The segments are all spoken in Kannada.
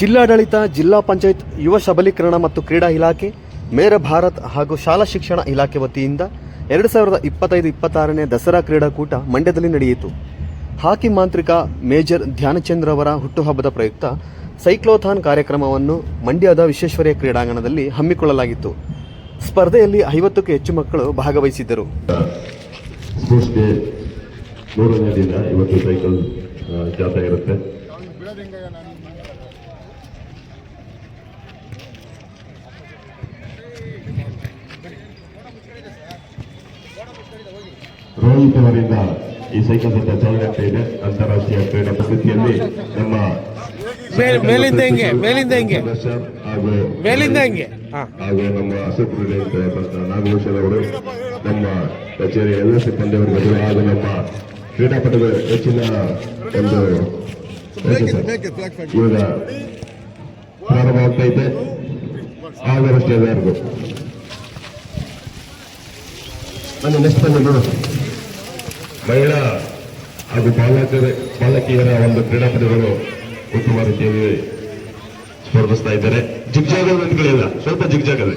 ಜಿಲ್ಲಾಡಳಿತ, ಜಿಲ್ಲಾ ಪಂಚಾಯತ್, ಯುವ ಸಬಲೀಕರಣ ಮತ್ತು ಕ್ರೀಡಾ ಇಲಾಖೆ, ಮೇರ ಭಾರತ್ ಹಾಗೂ ಶಾಲಾ ಶಿಕ್ಷಣ ಇಲಾಖೆ ವತಿಯಿಂದ ಎರಡು ಸಾವಿರದ ಇಪ್ಪತ್ತೈದು ಇಪ್ಪತ್ತಾರನೇ ದಸರಾ ಕ್ರೀಡಾಕೂಟ ಮಂಡ್ಯದಲ್ಲಿ ನಡೆಯಿತು. ಹಾಕಿ ಮಾಂತ್ರಿಕ ಮೇಜರ್ ಧ್ಯಾನಚಂದ್ರ ಅವರ ಹುಟ್ಟುಹಬ್ಬದ ಪ್ರಯುಕ್ತ ಸೈಕ್ಲೋಥಾನ್ ಕಾರ್ಯಕ್ರಮವನ್ನು ಮಂಡ್ಯದ ವಿಶ್ವೇಶ್ವರಯ್ಯ ಕ್ರೀಡಾಂಗಣದಲ್ಲಿ ಹಮ್ಮಿಕೊಳ್ಳಲಾಗಿತ್ತು. ಸ್ಪರ್ಧೆಯಲ್ಲಿ ಐವತ್ತಕ್ಕೂ ಹೆಚ್ಚು ಮಕ್ಕಳು ಭಾಗವಹಿಸಿದ್ದರು ಸ್ಪೋರ್ಟ್ಸ್ ಡೇ ಮೂರನೇ ದಿನ ಇವತ್ತು ಸೈಕಲ್ ಆ, ಜಾಥಾ ಇರುತ್ತೆ ರೋಹಿತ್ ಅವರಿಂದ ಈ ಸೈಕಲ್ ಜಾಥಾ ಚಾಲನೆ ಇದೆ. ಅಂತಾರಾಷ್ಟ್ರೀಯ ಕ್ರೀಡಾ ಪ್ರಶಸ್ತಿಯಲ್ಲಿ ನಮ್ಮ ಮೇಲ್- ಮೇಲಿಂದ ಹಿಂಗೆ, ಮೇಲಿಂದ ಹಿಂಗೆ. ಸದಸ್ಯ ಹಾಗೂ ಮೇಲಿಂದ ಹಿಂಗೆ. ಹಾ. ಹಾಗೂ ನಮ್ಮ ಕಚೇರಿ ನಾಗಭೂಷಣ್ ಅವರು ನಮ್ಮ ಕಚೇರಿಯ ಎಲ್ಲ ಹಾಗೂ ನಮ್ಮ ಕ್ರೀಡಾಪಟುಗಳ ಹೆಚ್ಚಿನ ಒಂದು ಇವಾಗ ಪ್ರಾರಂಭ ಆಗ್ತಾ ಇದೆ. ಆಗರಷ್ಟೇ ಎಲ್ಲರಿಗೂ. ಬನ್ನಿ ನೆಕ್ಸ್ಟ್ ಬಂದು ನೋಡು ಮಹಿಳಾ ಹಾಗೂ ಬಾಲಕರ ಬಾಲಕಿಯರ ಒಂದು ಕ್ರೀಡಾಪಟುಗಳು ಉತ್ತಮ ರೀತಿಯಲ್ಲಿ ಸ್ಪರ್ಧಿಸ್ತಾ ಇದ್ದಾರೆ. ಜಿಗ್ಜಾಗ ನಿಂತ್ಕೊಳ್ಳಿಲ್ಲ ಸ್ವಲ್ಪ ಜಿಗ್ಜಾಗಲ್ಲ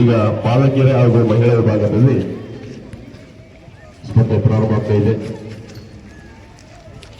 ಈಗ ಬಾಲಕಿಯರ ಹಾಗೂ ಮಹಿಳೆಯರ ಭಾಗದಲ್ಲಿ ಸ್ಪರ್ಧೆ ಪ್ರಾರಂಭ ಆಗ್ತಾ ಇದೆ.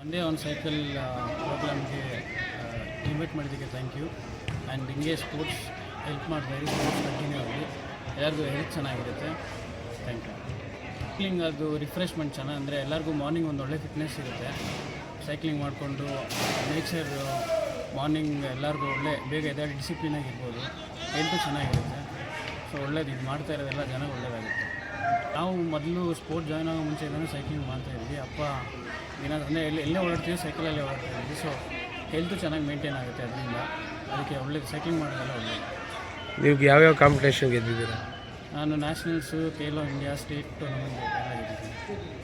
ಒಂದೇ ಒಂದು ಸೈಕಲ್ ಪ್ರಾಬ್ಲಮ್ಗೆ ಇನ್ವೈಟ್ ಮಾಡಿದ್ದಕ್ಕೆ ಥ್ಯಾಂಕ್ ಯು ಆ್ಯಂಡ್ ಹಿಂಗೆ ಸ್ಪೋರ್ಟ್ಸ್ ಹೆಲ್ಪ್ ಇರಿ ಸ್ಪೋರ್ಟ್ಸ್ ಕಂಟಿನ್ಯೂ ಆಗಲಿ. ಎಲ್ಲರಿಗೂ ಹೆಲ್ತ್ ಚೆನ್ನಾಗಿರುತ್ತೆ. ಥ್ಯಾಂಕ್ ಯು ಸೈಕ್ಲಿಂಗ್ ಅದು ರಿಫ್ರೆಶ್ಮೆಂಟ್ ಚೆನ್ನಾಗಿ, ಅಂದರೆ ಎಲ್ಲರಿಗೂ ಮಾರ್ನಿಂಗ್ ಒಂದು ಒಳ್ಳೆ ಫಿಟ್ನೆಸ್ ಇರುತ್ತೆ. ಸೈಕ್ಲಿಂಗ್ ಮಾಡಿಕೊಂಡು ನೇಚರ್ ಮಾರ್ನಿಂಗ್ ಎಲ್ಲರಿಗೂ ಒಳ್ಳೆ ಬೇಗ ಇದೆ ಡಿಸಿಪ್ಲಿನ್ ಆಗಿರ್ಬೋದು. ಹೆಲ್ತು ಚೆನ್ನಾಗಿರುತ್ತೆ. ಸೊ ಒಳ್ಳೇದು ಇದು ಮಾಡ್ತಾ ಇರೋದೆಲ್ಲ ಜನ ಒಳ್ಳೇದಾಗುತ್ತೆ. ನಾವು ಮೊದಲು ಸ್ಪೋರ್ಟ್ ಜಾಯ್ನ್ ಆಗೋ ಮುಂಚೆ ಇದನ್ನು ಸೈಕ್ಲಿಂಗ್ ಮಾಡ್ತಾ ಇದ್ವಿ. ಅಪ್ಪ ದಿನ ಅಂದರೆ ಎಲ್ಲಿ ಎಲ್ಲೇ ಓಡಾಡ್ತೀವಿ ಸೈಕಲಲ್ಲೇ ಓಡಾಡ್ತಾ ಇದ್ವಿ. ಸೊ ಹೆಲ್ತು ಚೆನ್ನಾಗಿ ಮೇಂಟೈನ್ ಆಗುತ್ತೆ ಅದರಿಂದ. ಅದಕ್ಕೆ ಒಳ್ಳೇದು ಸೈಕ್ಲಿಂಗ್ ಮಾಡೋದೆಲ್ಲ ಒಳ್ಳೆಯದು ನೀವು ಯಾವ್ಯಾವ ಕಾಂಪಿಟೇಷನ್ ಗೆದ್ದಿದ್ದೀರಾ? ನಾನು nationals Khelo India state tournament ಎಲ್ಲ ಗೆದ್ದಿದ್ದೀನಿ.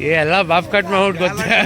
ಏ ಎಲ್ಲ ಬಾಪ್ ಕಟ್ ಮಾಡ್ಬಿಟ್ಟು ಗೊತ್ತಾಗಲ್ಲ